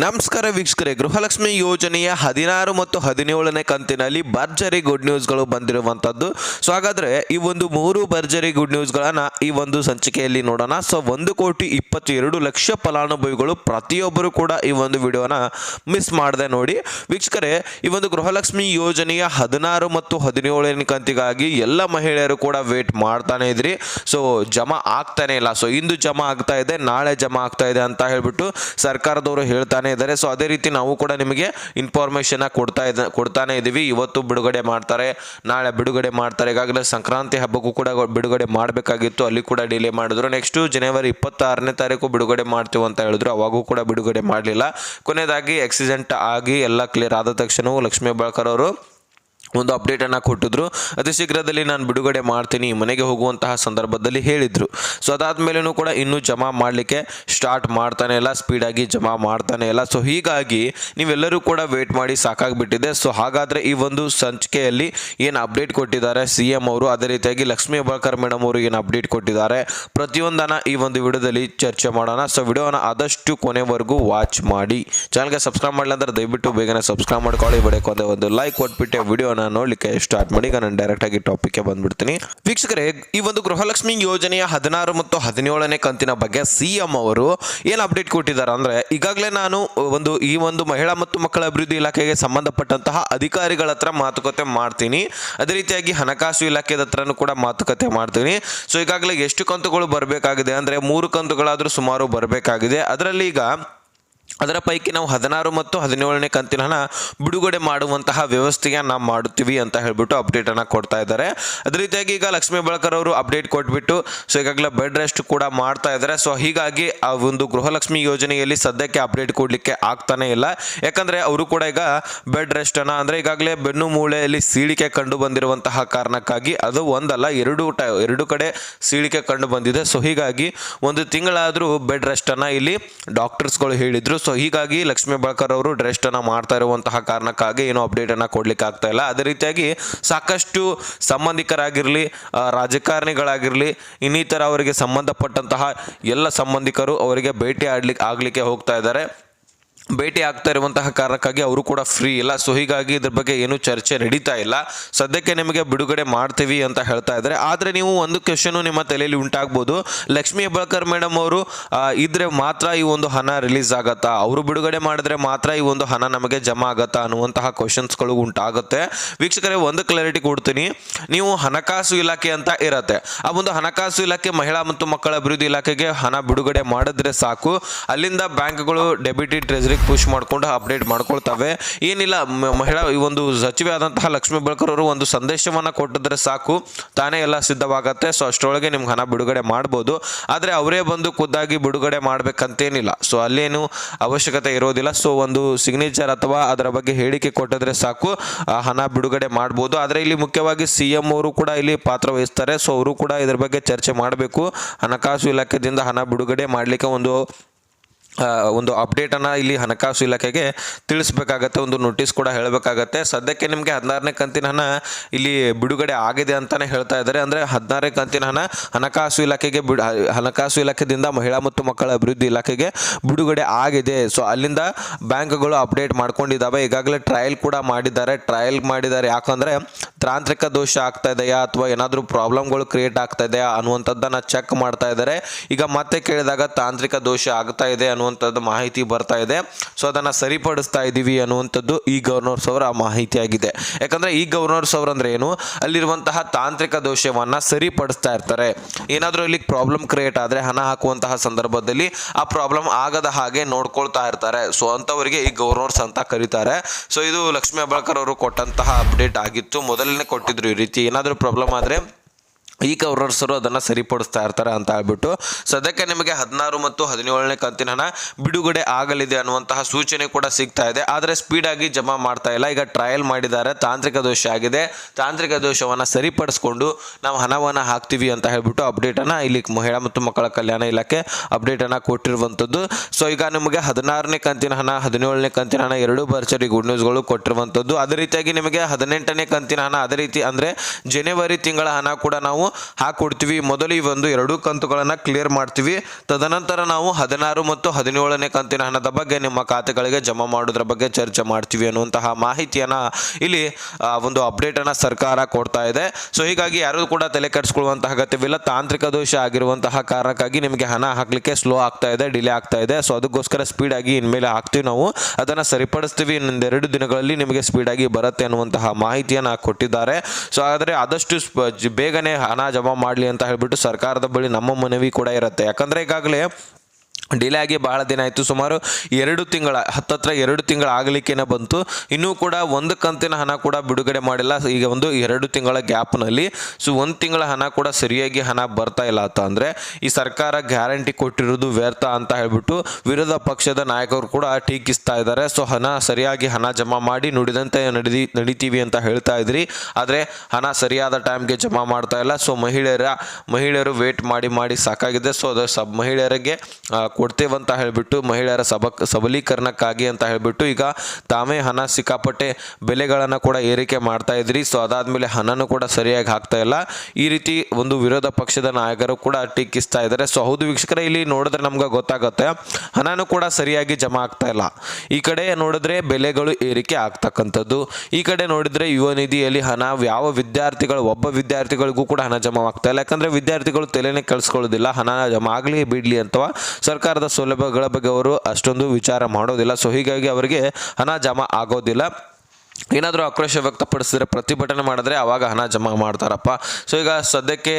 ನಮಸ್ಕಾರ ವೀಕ್ಷಕರೇ, ಗೃಹಲಕ್ಷ್ಮಿ ಯೋಜನೆಯ ಹದಿನಾರು ಮತ್ತು ಹದಿನೇಳನೇ ಕಂತಿನಲ್ಲಿ ಭರ್ಜರಿ ಗುಡ್ ನ್ಯೂಸ್ಗಳು ಬಂದಿರುವಂಥದ್ದು. ಸೊ ಹಾಗಾದರೆ ಈ ಒಂದು ಮೂರು ಭರ್ಜರಿ ಗುಡ್ ನ್ಯೂಸ್ಗಳನ್ನು ಈ ಒಂದು ಸಂಚಿಕೆಯಲ್ಲಿ ನೋಡೋಣ. ಸೊ ಒಂದು ಕೋಟಿ ಇಪ್ಪತ್ತೆರಡು ಲಕ್ಷ ಫಲಾನುಭವಿಗಳು ಪ್ರತಿಯೊಬ್ಬರು ಕೂಡ ಈ ಒಂದು ವಿಡಿಯೋನ ಮಿಸ್ ಮಾಡದೆ ನೋಡಿ. ವೀಕ್ಷಕರೇ, ಈ ಒಂದು ಗೃಹಲಕ್ಷ್ಮಿ ಯೋಜನೆಯ ಹದಿನಾರು ಮತ್ತು ಹದಿನೇಳನೇ ಕಂತಿಗಾಗಿ ಎಲ್ಲ ಮಹಿಳೆಯರು ಕೂಡ ವೇಟ್ ಮಾಡ್ತಾನೆ ಇದ್ರಿ. ಸೊ ಜಮಾ ಆಗ್ತಾನೆ ಇಲ್ಲ. ಸೊ ಇಂದು ಜಮಾ ಆಗ್ತಾ ಇದೆ, ನಾಳೆ ಜಮಾ ಆಗ್ತಾ ಇದೆ ಅಂತ ಹೇಳ್ಬಿಟ್ಟು ಸರ್ಕಾರದವರು ಹೇಳ್ತಾನೆ ಇದ್ದಾರೆ. ಸೊ ಅದೇ ರೀತಿ ನಾವು ಕೂಡ ನಿಮಗೆ ಇನ್ಫಾರ್ಮೇಷನ್ನ ಕೊಡ್ತಾ ಇದ್ದ ಕೊಡ್ತಾನೆ ಇದ್ದೀವಿ ಇವತ್ತು ಬಿಡುಗಡೆ ಮಾಡ್ತಾರೆ. ನಾಳೆ ಬಿಡುಗಡೆ ಮಾಡ್ತಾರೆ. ಈಗಾಗಲೇ ಸಂಕ್ರಾಂತಿ ಹಬ್ಬಕ್ಕೂ ಕೂಡ ಬಿಡುಗಡೆ ಮಾಡಬೇಕಾಗಿತ್ತು. ಅಲ್ಲಿ ಕೂಡ ಡಿಲೇ ಮಾಡಿದ್ರು. ನೆಕ್ಸ್ಟು ಜನವರಿ ಇಪ್ಪತ್ತಾರನೇ ತಾರೀಕು ಬಿಡುಗಡೆ ಮಾಡ್ತೀವಿ ಅಂತ ಹೇಳಿದ್ರು. ಅವಾಗೂ ಕೂಡ ಬಿಡುಗಡೆ ಮಾಡಲಿಲ್ಲ. ಕೊನೆಯದಾಗಿ ಆಕ್ಸಿಡೆಂಟ್ ಆಗಿ ಎಲ್ಲ ಕ್ಲಿಯರ್ ಆದ ತಕ್ಷಣವೂ ಲಕ್ಷ್ಮೀ ಬಾಳ್ಕರ್ ಅವರು ಒಂದು ಅಪ್ಡೇಟನ್ನು ಕೊಟ್ಟಿದ್ರು. ಅತಿ ಶೀಘ್ರದಲ್ಲಿ ನಾನು ಬಿಡುಗಡೆ ಮಾಡ್ತೀನಿ, ಮನೆಗೆ ಹೋಗುವಂತಹ ಸಂದರ್ಭದಲ್ಲಿ ಹೇಳಿದರು. ಸೊ ಅದಾದ ಮೇಲೂ ಕೂಡ ಇನ್ನೂ ಜಮಾ ಮಾಡಲಿಕ್ಕೆ ಸ್ಟಾರ್ಟ್ ಮಾಡ್ತಾನೆ ಇಲ್ಲ ಸ್ಪೀಡಾಗಿ ಜಮಾ ಮಾಡ್ತಾನೆ ಇಲ್ಲ. ಸೊ ಹೀಗಾಗಿ ನೀವೆಲ್ಲರೂ ಕೂಡ ವೇಟ್ ಮಾಡಿ ಸಾಕಾಗಿಬಿಟ್ಟಿದೆ. ಸೊ ಹಾಗಾದರೆ ಈ ಒಂದು ಸಂಚಿಕೆಯಲ್ಲಿ ಏನು ಅಪ್ಡೇಟ್ ಕೊಟ್ಟಿದ್ದಾರೆ ಸಿ ಎಂ ಅವರು, ಅದೇ ರೀತಿಯಾಗಿ ಲಕ್ಷ್ಮೀ ಅಬಾಕರ್ ಮೇಡಮ್ ಅವರು ಏನು ಅಪ್ಡೇಟ್ ಕೊಟ್ಟಿದ್ದಾರೆ, ಪ್ರತಿಯೊಂದನ್ನು ಈ ಒಂದು ವಿಡಿಯೋದಲ್ಲಿ ಚರ್ಚೆ ಮಾಡೋಣ. ಸೊ ವಿಡಿಯೋನ ಆದಷ್ಟು ಕೊನೆವರೆಗೂ ವಾಚ್ ಮಾಡಿ. ಚಾನಲ್ಗೆ ಸಬ್ಸ್ಕ್ರೈಬ್ ಮಾಡಲಿಲ್ಲ ಅಂದ್ರೆ ದಯವಿಟ್ಟು ಬೇಗನೆ ಸಬ್ಸ್ಕ್ರೈಬ್ ಮಾಡ್ಕೊಳ್ಳಿ. ವಿಡಿಯೋಕ್ಕೆ ಒಂದು ಲೈಕ್ ಕೊಟ್ಬಿಟ್ಟೆ, ವಿಡಿಯೋನ ನೋಡಲಿಕ್ಕೆ ಸ್ಟಾರ್ಟ್ ಮಾಡಿ ಈಗ ನಾನು ಡೈರೆಕ್ಟ್ ಆಗಿ ಟಾಪಿಕ್ಗೆ ಬಂದ್ಬಿಡ್ತೀನಿ. ವೀಕ್ಷಕರೇ, ಈ ಒಂದು ಗೃಹಲಕ್ಷ್ಮಿ ಯೋಜನೆಯ ಹದಿನಾರು ಮತ್ತು ಹದಿನೇಳನೇ ಕಂತಿನ ಬಗ್ಗೆ ಸಿ ಎಂ ಅವರು ಏನು ಅಪ್ಡೇಟ್ ಕೊಟ್ಟಿದ್ದಾರೆ ಅಂದ್ರೆ, ಈಗಾಗಲೇ ನಾನು ಒಂದು, ಈ ಒಂದು ಮಹಿಳಾ ಮತ್ತು ಮಕ್ಕಳ ಅಭಿವೃದ್ಧಿ ಇಲಾಖೆಗೆ ಸಂಬಂಧಪಟ್ಟಂತಹ ಅಧಿಕಾರಿಗಳ ಹತ್ರ ಮಾತುಕತೆ ಮಾಡ್ತೀನಿ. ಅದೇ ರೀತಿಯಾಗಿ ಹಣಕಾಸು ಇಲಾಖೆ ಹತ್ರನೂ ಕೂಡ ಮಾತುಕತೆ ಮಾಡ್ತೀನಿ. ಸೊ ಈಗಾಗಲೇ ಎಷ್ಟು ಕಂತುಗಳು ಬರಬೇಕಾಗಿದೆ ಅಂದ್ರೆ, ಮೂರು ಕಂತುಗಳಾದರೂ ಸುಮಾರು ಬರಬೇಕಾಗಿದೆ. ಅದರಲ್ಲಿ ಈಗ ಅದರ ಪೈಕಿ ನಾವು ಹದಿನಾರು ಮತ್ತು ಹದಿನೇಳನೇ ಕಂತಿನ ಹಣ ಬಿಡುಗಡೆ ಮಾಡುವಂತಹ ವ್ಯವಸ್ಥೆಗೆ ನಾವು ಮಾಡುತ್ತೀವಿ ಅಂತ ಹೇಳ್ಬಿಟ್ಟು ಅಪ್ಡೇಟನ್ನು ಕೊಡ್ತಾ ಇದ್ದಾರೆ. ಅದೇ ರೀತಿಯಾಗಿ ಈಗ ಲಕ್ಷ್ಮೀ ಬಳಕರ್ ಅವರು ಅಪ್ಡೇಟ್ ಕೊಟ್ಬಿಟ್ಟು ಸೊ ಈಗಾಗಲೇ ಬೆಡ್ ರೆಸ್ಟ್ ಕೂಡ ಮಾಡ್ತಾ ಇದ್ದಾರೆ. ಸೊ ಹೀಗಾಗಿ ಆ ಒಂದು ಗೃಹಲಕ್ಷ್ಮಿ ಯೋಜನೆಯಲ್ಲಿ ಸದ್ಯಕ್ಕೆ ಅಪ್ಡೇಟ್ ಕೊಡಲಿಕ್ಕೆ ಆಗ್ತಾನೆ ಇಲ್ಲ. ಯಾಕಂದರೆ ಅವರು ಕೂಡ ಈಗ ಬೆಡ್ ರೆಸ್ಟನ್ನು ಅಂದರೆ ಈಗಾಗಲೇ ಬೆನ್ನು ಮೂಳೆಯಲ್ಲಿ ಸೀಳಿಕೆ ಕಂಡು ಬಂದಿರುವಂತಹ ಕಾರಣಕ್ಕಾಗಿ ಅದು ಒಂದಲ್ಲ, ಎರಡು ಟ ಎರಡು ಕಡೆ ಸೀಳಿಕೆ ಕಂಡು ಬಂದಿದೆ. ಸೊ ಹೀಗಾಗಿ ಒಂದು ತಿಂಗಳಾದರೂ ಬೆಡ್ ರೆಸ್ಟನ್ನು ಇಲ್ಲಿ ಡಾಕ್ಟರ್ಸ್ಗಳು ಹೇಳಿದರು. ಸೊ ಹೀಗಾಗಿ ಲಕ್ಷ್ಮೀ ಬಳಕರ್ ಅವರು ರೆಸ್ಟನ್ನು ಮಾಡ್ತಾ ಇರುವಂತಹ ಕಾರಣಕ್ಕಾಗಿ ಏನೋ ಅನ್ನ ಕೊಡ್ಲಿಕ್ಕೆ ಆಗ್ತಾ ಇಲ್ಲ. ಅದೇ ರೀತಿಯಾಗಿ ಸಾಕಷ್ಟು ಸಂಬಂಧಿಕರಾಗಿರಲಿ ರಾಜಕಾರಣಿಗಳಾಗಿರಲಿ, ಇನ್ನಿತರ ಅವರಿಗೆ ಸಂಬಂಧಪಟ್ಟಂತಹ ಎಲ್ಲ ಸಂಬಂಧಿಕರು ಅವರಿಗೆ ಭೇಟಿ ಆಡ್ಲಿಕ್ಕೆ ಆಗಲಿಕ್ಕೆ ಹೋಗ್ತಾ ಇದ್ದಾರೆ. ಭೇಟಿ ಆಗ್ತಾ ಇರುವಂತಹ ಕಾರಣಕ್ಕಾಗಿ ಅವರು ಕೂಡ ಫ್ರೀ ಇಲ್ಲ. ಸೊ ಹೀಗಾಗಿ ಇದ್ರ ಬಗ್ಗೆ ಏನು ಚರ್ಚೆ ನಡೀತಾ ಇಲ್ಲ. ಸದ್ಯಕ್ಕೆ ನಿಮಗೆ ಬಿಡುಗಡೆ ಮಾಡ್ತೀವಿ ಅಂತ ಹೇಳ್ತಾ ಇದ್ದಾರೆ. ಆದರೆ ನೀವು ಒಂದು ಕ್ವೆಶನು ನಿಮ್ಮ ತಲೆಯಲ್ಲಿ ಉಂಟಾಗ್ಬೋದು. ಲಕ್ಷ್ಮೀ ಹೆಬ್ಬಾಳ್ಕರ್ ಮೇಡಮ್ ಅವರು ಇದ್ರೆ ಮಾತ್ರ ಈ ಒಂದು ಹಣ ರಿಲೀಸ್ ಆಗತ್ತಾ? ಅವರು ಬಿಡುಗಡೆ ಮಾಡಿದ್ರೆ ಮಾತ್ರ ಈ ಒಂದು ಹಣ ನಮಗೆ ಜಮಾ ಆಗತ್ತಾ ಅನ್ನುವಂತಹ ಕ್ವಶನ್ಸ್ಗಳು ಉಂಟಾಗುತ್ತೆ. ವೀಕ್ಷಕರೇ, ಒಂದು ಕ್ಲಾರಿಟಿ ಕೊಡ್ತೀನಿ. ನೀವು ಹಣಕಾಸು ಇಲಾಖೆ ಅಂತ ಇರತ್ತೆ. ಆ ಒಂದು ಹಣಕಾಸು ಇಲಾಖೆ ಮಹಿಳಾ ಮತ್ತು ಮಕ್ಕಳ ಅಭಿವೃದ್ಧಿ ಇಲಾಖೆಗೆ ಹಣ ಬಿಡುಗಡೆ ಮಾಡಿದ್ರೆ ಸಾಕು. ಅಲ್ಲಿಂದ ಬ್ಯಾಂಕ್ಗಳು ಡೆಬಿಟಿ ಟ್ರೆಜರಿಗೆ ಪುಷ್ ಮಾಡಿಕೊಂಡು ಅಪ್ಡೇಟ್ ಮಾಡ್ಕೊಳ್ತವೆ. ಏನಿಲ್ಲ ಮಹಿಳಾ, ಈ ಒಂದು ಸಚಿವೆ ಆದಂತಹ ಲಕ್ಷ್ಮೀ ಬೆಳಕರ್ ಅವರು ಒಂದು ಸಂದೇಶವನ್ನು ಕೊಟ್ಟಿದ್ರೆ ಸಾಕು. ತಾನೇ ಎಲ್ಲ ಸಿದ್ಧವಾಗತ್ತೆ, ಸೊ ಅಷ್ಟರೊಳಗೆ ನಿಮ್ಗೆ ಹಣ ಬಿಡುಗಡೆ ಮಾಡ್ಬೋದು. ಆದರೆ ಅವರೇ ಬಂದು ಖುದ್ದಾಗಿ ಬಿಡುಗಡೆ ಮಾಡ್ಬೇಕಂತೇನಿಲ್ಲ. ಸೊ ಅಲ್ಲೇನು ಅವಶ್ಯಕತೆ ಇರೋದಿಲ್ಲ. ಸೊ ಒಂದು ಸಿಗ್ನೇಚರ್ ಅಥವಾ ಅದರ ಬಗ್ಗೆ ಹೇಳಿಕೆ ಕೊಟ್ಟಿದ್ರೆ ಸಾಕು. ಹಣ ಬಿಡುಗಡೆ ಮಾಡ್ಬೋದು. ಆದರೆ ಇಲ್ಲಿ ಮುಖ್ಯವಾಗಿ ಸಿ ಎಂ ಅವರು ಕೂಡ ಇಲ್ಲಿ ಪಾತ್ರ ವಹಿಸ್ತಾರೆ. ಸೊ ಅವರು ಕೂಡ ಇದ್ರ ಬಗ್ಗೆ ಚರ್ಚೆ ಮಾಡಬೇಕು. ಹಣಕಾಸು ಇಲಾಖೆಯಿಂದ ಹಣ ಬಿಡುಗಡೆ ಮಾಡಲಿಕ್ಕೆ ಒಂದು ಒಂದು ಅಪ್ಡೇಟನ್ನು ಇಲ್ಲಿ ಹಣಕಾಸು ಇಲಾಖೆಗೆ ತಿಳಿಸ್ಬೇಕಾಗತ್ತೆ, ಒಂದು ನೋಟಿಸ್ ಕೂಡ ಹೇಳಬೇಕಾಗತ್ತೆ. ಸದ್ಯಕ್ಕೆ ನಿಮಗೆ ಹದಿನಾರನೇ ಕಂತಿನ ಹಣ ಇಲ್ಲಿ ಬಿಡುಗಡೆ ಆಗಿದೆ ಅಂತಲೇ ಹೇಳ್ತಾ ಇದ್ದಾರೆ. ಅಂದರೆ ಹದಿನಾರನೇ ಕಂತಿನ ಹಣ ಹಣಕಾಸು ಇಲಾಖೆಗೆ ಬಿಡು, ಹಣಕಾಸು ಇಲಾಖೆಯಿಂದ ಮಹಿಳಾ ಮತ್ತು ಮಕ್ಕಳ ಅಭಿವೃದ್ಧಿ ಇಲಾಖೆಗೆ ಬಿಡುಗಡೆ ಆಗಿದೆ. ಸೊ ಅಲ್ಲಿಂದ ಬ್ಯಾಂಕ್ಗಳು ಅಪ್ಡೇಟ್ ಮಾಡ್ಕೊಂಡಿದ್ದಾವೆ. ಈಗಾಗಲೇ ಟ್ರಯಲ್ ಕೂಡ ಮಾಡಿದ್ದಾರೆ. ಟ್ರಯಲ್ ಮಾಡಿದ್ದಾರೆ. ಯಾಕಂದರೆ ತಾಂತ್ರಿಕ ದೋಷ ಆಗ್ತಾ ಇದೆಯಾ, ಅಥವಾ ಏನಾದರೂ ಪ್ರಾಬ್ಲಮ್ಗಳು ಕ್ರಿಯೇಟ್ ಆಗ್ತಾ ಇದೆಯಾ ಅನ್ನುವಂಥದ್ದನ್ನು ಚೆಕ್ ಮಾಡ್ತಾ ಇದ್ದಾರೆ. ಈಗ ಮತ್ತೆ ಕೇಳಿದಾಗ ತಾಂತ್ರಿಕ ದೋಷ ಆಗ್ತಾ ಇದೆ ಅನ್ನುವಂಥದ್ದು ಮಾಹಿತಿ ಬರ್ತಾ ಇದೆ. ಸೊ ಅದನ್ನು ಸರಿಪಡಿಸ್ತಾ ಇದ್ದೀವಿ ಅನ್ನುವಂಥದ್ದು ಈ ಗವರ್ನರ್ಸ್ ಅವರ ಮಾಹಿತಿ ಆಗಿದೆ ಯಾಕಂದರೆ ಈ ಗವರ್ನರ್ಸ್ ಅವರು ಅಂದರೆ ಏನು? ಅಲ್ಲಿರುವಂತಹ ತಾಂತ್ರಿಕ ದೋಷವನ್ನು ಸರಿಪಡಿಸ್ತಾ ಇರ್ತಾರೆ. ಏನಾದರೂ ಇಲ್ಲಿ ಪ್ರಾಬ್ಲಮ್ ಕ್ರಿಯೇಟ್ ಆದರೆ, ಹಣ ಹಾಕುವಂತಹ ಸಂದರ್ಭದಲ್ಲಿ ಆ ಪ್ರಾಬ್ಲಮ್ ಆಗದ ಹಾಗೆ ನೋಡ್ಕೊಳ್ತಾ ಇರ್ತಾರೆ. ಸೊ ಅಂಥವರಿಗೆ ಈ ಗವರ್ನರ್ಸ್ ಅಂತ ಕರೀತಾರೆ. ಸೊ ಇದು ಲಕ್ಷ್ಮೀ ಹೆಬ್ಬಾಳ್ಕರ್ ಅವರು ಕೊಟ್ಟಂತಹ ಅಪ್ಡೇಟ್ ಆಗಿತ್ತು. ಮೊದಲನೇ ಕೊಟ್ಟಿದ್ರು ಈ ರೀತಿ. ಏನಾದರೂ ಪ್ರಾಬ್ಲಮ್ ಆದರೆ ಈ ಕವರ್ಸರು ಅದನ್ನು ಸರಿಪಡಿಸ್ತಾ ಇರ್ತಾರೆ ಅಂತ ಹೇಳ್ಬಿಟ್ಟು ಸದ್ಯಕ್ಕೆ ನಿಮಗೆ ಹದಿನಾರು ಮತ್ತು ಹದಿನೇಳನೇ ಕಂತಿನ ಹಣ ಬಿಡುಗಡೆ ಆಗಲಿದೆ ಅನ್ನುವಂತಹ ಸೂಚನೆ ಕೂಡ ಸಿಗ್ತಾ ಇದೆ. ಆದರೆ ಸ್ಪೀಡಾಗಿ ಜಮಾ ಮಾಡ್ತಾ ಇಲ್ಲ. ಈಗ ಟ್ರಯಲ್ ಮಾಡಿದ್ದಾರೆ. ತಾಂತ್ರಿಕ ದೋಷ ಆಗಿದೆ. ತಾಂತ್ರಿಕ ದೋಷವನ್ನು ಸರಿಪಡಿಸ್ಕೊಂಡು ನಾವು ಹಣವನ್ನು ಹಾಕ್ತೀವಿ ಅಂತ ಹೇಳ್ಬಿಟ್ಟು ಅಪ್ಡೇಟನ್ನು ಇಲ್ಲಿ ಮಹಿಳಾ ಮತ್ತು ಮಕ್ಕಳ ಕಲ್ಯಾಣ ಇಲಾಖೆ ಅಪ್ಡೇಟನ್ನು ಕೊಟ್ಟಿರುವಂಥದ್ದು ಸೊ ಈಗ ನಿಮಗೆ ಹದಿನಾರನೇ ಕಂತಿನ ಹಣ, ಹದಿನೇಳನೇ ಕಂತಿನ ಹಣ ಎರಡೂ ಬರ್ಚರಿ ಗುಡ್ ನ್ಯೂಸ್ಗಳು ಕೊಟ್ಟಿರುವಂಥದ್ದು ಅದೇ ರೀತಿಯಾಗಿ ನಿಮಗೆ ಹದಿನೆಂಟನೇ ಕಂತಿನ ಹಣ ಅದೇ ರೀತಿ ಅಂದರೆ ಜನವರಿ ತಿಂಗಳ ಹಣ ಕೂಡ ನಾವು ಹಾಕೊಡ್ತೀವಿ. ಮೊದಲು ಈ ಒಂದು ಎರಡು ಕಂತುಗಳನ್ನು ಕ್ಲಿಯರ್ ಮಾಡ್ತೀವಿ. ತದನಂತರ ನಾವು ಹದಿನಾರು ಮತ್ತು ಹದಿನೇಳನೇ ಕಂತಿನ ಹಣದ ಬಗ್ಗೆ ನಿಮ್ಮ ಖಾತೆಗಳಿಗೆ ಜಮಾ ಮಾಡೋದ್ರ ಬಗ್ಗೆ ಚರ್ಚೆ ಮಾಡ್ತೀವಿ ಅನ್ನುವಂತಹ ಮಾಹಿತಿಯನ್ನು ಇಲ್ಲಿ ಒಂದು ಅಪ್ಡೇಟನ್ನು ಸರ್ಕಾರ ಕೊಡ್ತಾ ಇದೆ. ಸೊ ಹೀಗಾಗಿ ಯಾರೂ ಕೂಡ ತಲೆ ಕೆಡಿಸ್ಕೊಳ್ಳುವಂತಹ ಅಗತ್ಯವಿಲ್ಲ. ತಾಂತ್ರಿಕ ದೋಷ ಆಗಿರುವಂತಹ ಕಾರಣಕ್ಕಾಗಿ ನಿಮಗೆ ಹಣ ಹಾಕಲಿಕ್ಕೆ ಸ್ಲೋ ಆಗ್ತಾ ಇದೆ ಡಿಲೇ ಆಗ್ತಾ ಇದೆ. ಸೊ ಅದಕ್ಕೋಸ್ಕರ ಸ್ಪೀಡಾಗಿ ಇನ್ಮೇಲೆ ಹಾಕ್ತೀವಿ ನಾವು. ಅದನ್ನು ಸರಿಪಡಿಸ್ತೀವಿ. ಇನ್ನೊಂದೆರಡು ದಿನಗಳಲ್ಲಿ ನಿಮಗೆ ಸ್ಪೀಡಾಗಿ ಬರುತ್ತೆ ಅನ್ನುವಂತಹ ಮಾಹಿತಿಯನ್ನು ಕೊಟ್ಟಿದ್ದಾರೆ. ಸೊ ಆದರೆ ಆದಷ್ಟು ಬೇಗನೆ ಹಣ ಜಮಾ ಮಾಡಲಿ ಅಂತ ಹೇಳಿಬಿಟ್ಟು ಸರ್ಕಾರದ ಬಳಿ ನಮ್ಮ ಮನವಿ ಕೂಡ ಇರುತ್ತೆ. ಯಾಕಂದರೆ ಈಗಾಗಲೇ ಡಿಲೇ ಆಗಿ ಬಹಳ ದಿನ ಆಯಿತು. ಸುಮಾರು ಎರಡು ತಿಂಗಳ, ಹತ್ತತ್ರ ಎರಡು ತಿಂಗಳ ಆಗಲಿಕ್ಕೇನೆ ಬಂತು. ಇನ್ನೂ ಕೂಡ ಒಂದು ಕಂತಿನ ಹಣ ಕೂಡ ಬಿಡುಗಡೆ ಮಾಡಿಲ್ಲ. ಈಗ ಒಂದು ಎರಡು ತಿಂಗಳ ಗ್ಯಾಪ್ನಲ್ಲಿ ಸೊ ಒಂದು ತಿಂಗಳ ಹಣ ಕೂಡ ಸರಿಯಾಗಿ ಹಣ ಬರ್ತಾ ಇಲ್ಲ ಅಂತ ಅಂದರೆ, ಈ ಸರ್ಕಾರ ಗ್ಯಾರಂಟಿ ಕೊಟ್ಟಿರೋದು ವ್ಯರ್ಥ ಅಂತ ಹೇಳಿಬಿಟ್ಟು ವಿರೋಧ ಪಕ್ಷದ ನಾಯಕರು ಕೂಡ ಟೀಕಿಸ್ತಾ ಇದ್ದಾರೆ. ಸೊ ಹಣ ಸರಿಯಾಗಿ ಹಣ ಜಮಾ ಮಾಡಿ ನುಡಿದಂತೆ ನಡೀ ನಡಿತೀವಿ ಅಂತ ಹೇಳ್ತಾ ಇದ್ರಿ. ಆದರೆ, ಹಣ ಸರಿಯಾದ ಟೈಮ್ಗೆ ಜಮಾ ಮಾಡ್ತಾ ಇಲ್ಲ. ಸೊ ಮಹಿಳೆಯರ, ಮಹಿಳೆಯರು ವೇಟ್ ಮಾಡಿ ಮಾಡಿ ಸಾಕಾಗಿದೆ. ಸೊ ಅದು ಸಬ್ ಮಹಿಳೆಯರಿಗೆ ಕೊಡ್ತೇವಂತ ಹೇಳಿಬಿಟ್ಟು ಮಹಿಳೆಯರ ಸಬಕ್ ಸಬಲೀಕರಣಕ್ಕಾಗಿ ಅಂತ ಹೇಳಿಬಿಟ್ಟು ಈಗ ತಾವೇ ಹಣ ಸಿಕ್ಕಾಪಟ್ಟೆ ಬೆಲೆಗಳನ್ನು ಕೂಡ ಏರಿಕೆ ಮಾಡ್ತಾ ಇದ್ರಿ. ಸೊ ಅದಾದಮೇಲೆ ಹಣನೂ ಕೂಡ ಸರಿಯಾಗಿ ಹಾಕ್ತಾ ಇಲ್ಲ. ಈ ರೀತಿ ಒಂದು ವಿರೋಧ ಪಕ್ಷದ ನಾಯಕರು ಕೂಡ ಟೀಕಿಸ್ತಾ ಇದ್ದಾರೆ. ಸೊ ಹೌದು ವೀಕ್ಷಕರೇ, ಇಲ್ಲಿ ನೋಡಿದ್ರೆ ನಮ್ಗೆ ಗೊತ್ತಾಗುತ್ತೆ. ಹಣನೂ ಕೂಡ ಸರಿಯಾಗಿ ಜಮಾ ಆಗ್ತಾ ಇಲ್ಲ. ಈ ಕಡೆ ನೋಡಿದ್ರೆ ಬೆಲೆಗಳು ಏರಿಕೆ ಆಗ್ತಕ್ಕಂಥದ್ದು. ಈ ಕಡೆ ನೋಡಿದ್ರೆ ಯುವ ನಿಧಿಯಲ್ಲಿ ಹಣ, ಯಾವ ವಿದ್ಯಾರ್ಥಿಗಳು, ಒಬ್ಬ ವಿದ್ಯಾರ್ಥಿಗಳಿಗೂ ಕೂಡ ಹಣ ಜಮಾ ಆಗ್ತಾ ಇಲ್ಲ. ಯಾಕಂದ್ರೆ ವಿದ್ಯಾರ್ಥಿಗಳು ತಲೆನೇ ಕಳ್ಸ್ಕೊಳ್ಳೋದಿಲ್ಲ ಹಣ ಜಮಾ ಆಗಲಿ, ಬಿಡಲಿ ಅಥವಾ ಸರ್ಕಾರದ ಸೌಲಭ್ಯಗಳ ಬಗ್ಗೆ ಅವರು ಅಷ್ಟೊಂದು ವಿಚಾರ ಮಾಡೋದಿಲ್ಲ. ಸೊ ಹೀಗಾಗಿ ಅವರಿಗೆ ಹಣ ಜಮಾ ಆಗೋದಿಲ್ಲ. ಏನಾದರೂ ಆಕ್ರೋಶ ವ್ಯಕ್ತಪಡಿಸಿದ್ರೆ, ಪ್ರತಿಭಟನೆ ಮಾಡಿದ್ರೆ ಆವಾಗ ಹಣ ಜಮಾ ಮಾಡ್ತಾರಪ್ಪ. ಸೊ ಈಗ ಸದ್ಯಕ್ಕೆ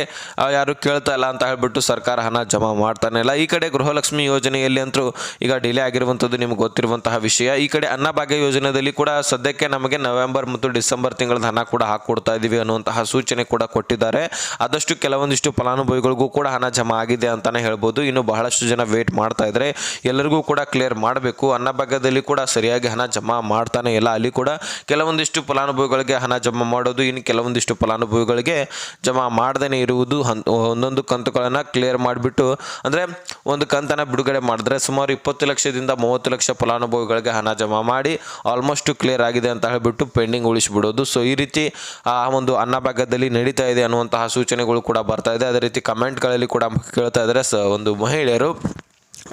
ಯಾರು ಕೇಳ್ತಾ ಇಲ್ಲ ಅಂತ ಹೇಳ್ಬಿಟ್ಟು ಸರ್ಕಾರ ಹಣ ಜಮಾ ಮಾಡ್ತಾನೆ ಇಲ್ಲ. ಈ ಕಡೆ ಗೃಹಲಕ್ಷ್ಮಿ ಯೋಜನೆಯಲ್ಲಿ ಅಂತೂ ಈಗ ಡಿಲೇ ಆಗಿರುವಂಥದ್ದು ನಿಮ್ಗೆ ಗೊತ್ತಿರುವಂತಹ ವಿಷಯ. ಈ ಕಡೆ ಅನ್ನಭಾಗ್ಯ ಯೋಜನೆಯಲ್ಲಿ ಕೂಡ ಸದ್ಯಕ್ಕೆ ನಮಗೆ ನವೆಂಬರ್ ಮತ್ತು ಡಿಸೆಂಬರ್ ತಿಂಗಳದ ಹಣ ಕೂಡ ಹಾಕ್ಕೊಡ್ತಾ ಇದ್ದೀವಿ ಅನ್ನುವಂತಹ ಸೂಚನೆ ಕೂಡ ಕೊಟ್ಟಿದ್ದಾರೆ. ಆದಷ್ಟು ಕೆಲವೊಂದಿಷ್ಟು ಫಲಾನುಭವಿಗಳಿಗೂ ಕೂಡ ಹಣ ಜಮಾ ಆಗಿದೆ ಅಂತಲೇ ಹೇಳ್ಬೋದು. ಇನ್ನು ಬಹಳಷ್ಟು ಜನ ವೇಟ್ ಮಾಡ್ತಾ ಇದ್ದಾರೆ. ಎಲ್ಲರಿಗೂ ಕೂಡ ಕ್ಲಿಯರ್ ಮಾಡಬೇಕು. ಅನ್ನಭಾಗ್ಯದಲ್ಲಿ ಕೂಡ ಸರಿಯಾಗಿ ಹಣ ಜಮಾ ಮಾಡ್ತಾನೆ ಇಲ್ಲ. ಅಲ್ಲಿ ಕೂಡ ಕೆಲವೊಂದಿಷ್ಟು ಫಲಾನುಭವಿಗಳಿಗೆ ಹಣ ಜಮಾ ಮಾಡೋದು, ಇನ್ನು ಕೆಲವೊಂದಿಷ್ಟು ಫಲಾನುಭವಿಗಳಿಗೆ ಜಮಾ ಮಾಡದೇ ಇರುವುದು ಒಂದೊಂದು ಕಂತುಗಳನ್ನು ಕ್ಲಿಯರ್ ಮಾಡಿಬಿಟ್ಟು, ಅಂದರೆ ಒಂದು ಕಂತನ್ನು ಬಿಡುಗಡೆ ಮಾಡಿದ್ರೆ ಸುಮಾರು ಇಪ್ಪತ್ತು ಲಕ್ಷದಿಂದ ಮೂವತ್ತು ಲಕ್ಷ ಫಲಾನುಭವಿಗಳಿಗೆ ಹಣ ಜಮಾ ಮಾಡಿ ಆಲ್ಮೋಸ್ಟ್ ಕ್ಲಿಯರ್ ಆಗಿದೆ ಅಂತ ಹೇಳಿಬಿಟ್ಟು ಪೆಂಡಿಂಗ್ ಉಳಿಸಿಬಿಡೋದು. ಸೊ ಈ ರೀತಿ ಆ ಒಂದು ಅನ್ನಭಾಗ್ಯದಲ್ಲಿ ನಡೀತಾ ಇದೆ ಅನ್ನುವಂತಹ ಸೂಚನೆಗಳು ಕೂಡ ಬರ್ತಾ ಇದೆ. ಅದೇ ರೀತಿ ಕಮೆಂಟ್ಗಳಲ್ಲಿ ಕೂಡ ಕೇಳ್ತಾ ಇದ್ದಾರೆ ಸ, ಒಂದು ಮಹಿಳೆಯರು.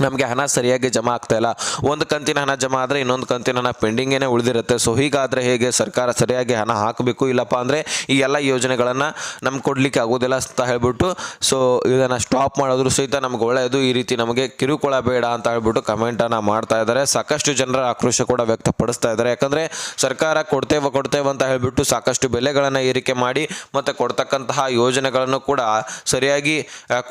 ನಮಗೆ ಹಣ ಸರಿಯಾಗಿ ಜಮಾ ಆಗ್ತಾ ಇಲ್ಲ. ಒಂದು ಕಂತಿನ ಹಣ ಜಮಾ ಆದರೆ ಇನ್ನೊಂದು ಕಂತಿನ ಹಣ ಪೆಂಡಿಂಗೇನೆ ಉಳಿದಿರುತ್ತೆ. ಸೊ ಹೀಗಾದರೆ ಹೇಗೆ ಸರ್ಕಾರ ಸರಿಯಾಗಿ ಹಣ ಹಾಕಬೇಕು ಇಲ್ಲಪ್ಪ ಅಂದರೆ ಈ ಎಲ್ಲ ಯೋಜನೆಗಳನ್ನು ನಮ್ಗೆ ಕೊಡಲಿಕ್ಕೆ ಆಗೋದಿಲ್ಲ ಅಂತ ಹೇಳ್ಬಿಟ್ಟು ಸೊ ಇದನ್ನು ಸ್ಟಾಪ್ ಮಾಡೋದ್ರು ಸಹಿತ ನಮ್ಗೆ ಒಳ್ಳೆಯದು ಈ ರೀತಿ ನಮಗೆ ಕಿರುಕುಳ ಬೇಡ ಅಂತ ಹೇಳ್ಬಿಟ್ಟು ಕಮೆಂಟನ್ನು ಮಾಡ್ತಾ ಇದ್ದಾರೆ. ಸಾಕಷ್ಟು ಜನರ ಆಕ್ರೋಶ ಕೂಡ ವ್ಯಕ್ತಪಡಿಸ್ತಾ ಇದ್ದಾರೆ. ಯಾಕಂದರೆ ಸರ್ಕಾರ ಕೊಡ್ತೇವೆ ಕೊಡ್ತೇವೆ ಅಂತ ಹೇಳ್ಬಿಟ್ಟು ಸಾಕಷ್ಟು ಬೆಲೆಗಳನ್ನು ಏರಿಕೆ ಮಾಡಿ ಮತ್ತು ಕೊಡ್ತಕ್ಕಂತಹ ಯೋಜನೆಗಳನ್ನು ಕೂಡ ಸರಿಯಾಗಿ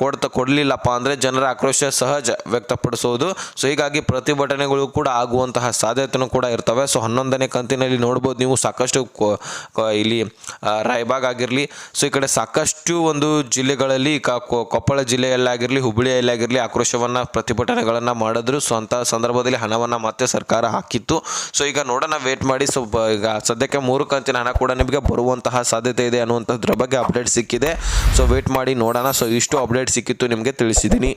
ಕೊಡ್ತಾ, ಕೊಡಲಿಲ್ಲಪ್ಪ ಅಂದರೆ ಜನರ ಆಕ್ರೋಶ ಸಹಜ ವ್ಯಕ್ತಪಡಿಸೋದು ಸೊ ಹೀಗಾಗಿ ಪ್ರತಿಭಟನೆಗಳು ಕೂಡ ಆಗುವಂತಹ ಸಾಧ್ಯತೆಯೂ ಕೂಡ ಇರ್ತವೆ. ಸೊ ಹನ್ನೊಂದನೇ ಕಂತಿನಲ್ಲಿ ನೋಡ್ಬೋದು ನೀವು ಸಾಕಷ್ಟು ಇಲ್ಲಿ ರಾಯಬಾಗ್ ಆಗಿರಲಿ. ಸೊ ಈ ಕಡೆ ಸಾಕಷ್ಟು ಒಂದು ಜಿಲ್ಲೆಗಳಲ್ಲಿ ಕೊಪ್ಪಳ ಜಿಲ್ಲೆಯಲ್ಲಾಗಿರಲಿ, ಹುಬ್ಬಳ್ಳಿಯಲ್ಲಾಗಿರಲಿ ಆಕ್ರೋಶವನ್ನು, ಪ್ರತಿಭಟನೆಗಳನ್ನು ಮಾಡಿದ್ರು. ಸೊ ಅಂಥ ಸಂದರ್ಭದಲ್ಲಿ ಹಣವನ್ನು ಮತ್ತೆ ಸರ್ಕಾರ ಹಾಕಿತ್ತು. ಸೊ ಈಗ ನೋಡೋಣ ವೇಟ್ ಮಾಡಿ. ಸೊ ಈಗ ಸದ್ಯಕ್ಕೆ ಮೂರು ಕಂತಿನ ಹಣ ಕೂಡ ನಿಮಗೆ ಬರುವಂತಹ ಸಾಧ್ಯತೆ ಇದೆ ಅನ್ನುವಂಥದ್ರ ಬಗ್ಗೆ ಅಪ್ಡೇಟ್ ಸಿಕ್ಕಿದೆ. ಸೊ ವೇಟ್ ಮಾಡಿ ನೋಡೋಣ. ಸೊ ಇಷ್ಟು ಅಪ್ಡೇಟ್ ಸಿಕ್ಕಿತ್ತು ನಿಮಗೆ ತಿಳಿಸಿದ್ದೀನಿ.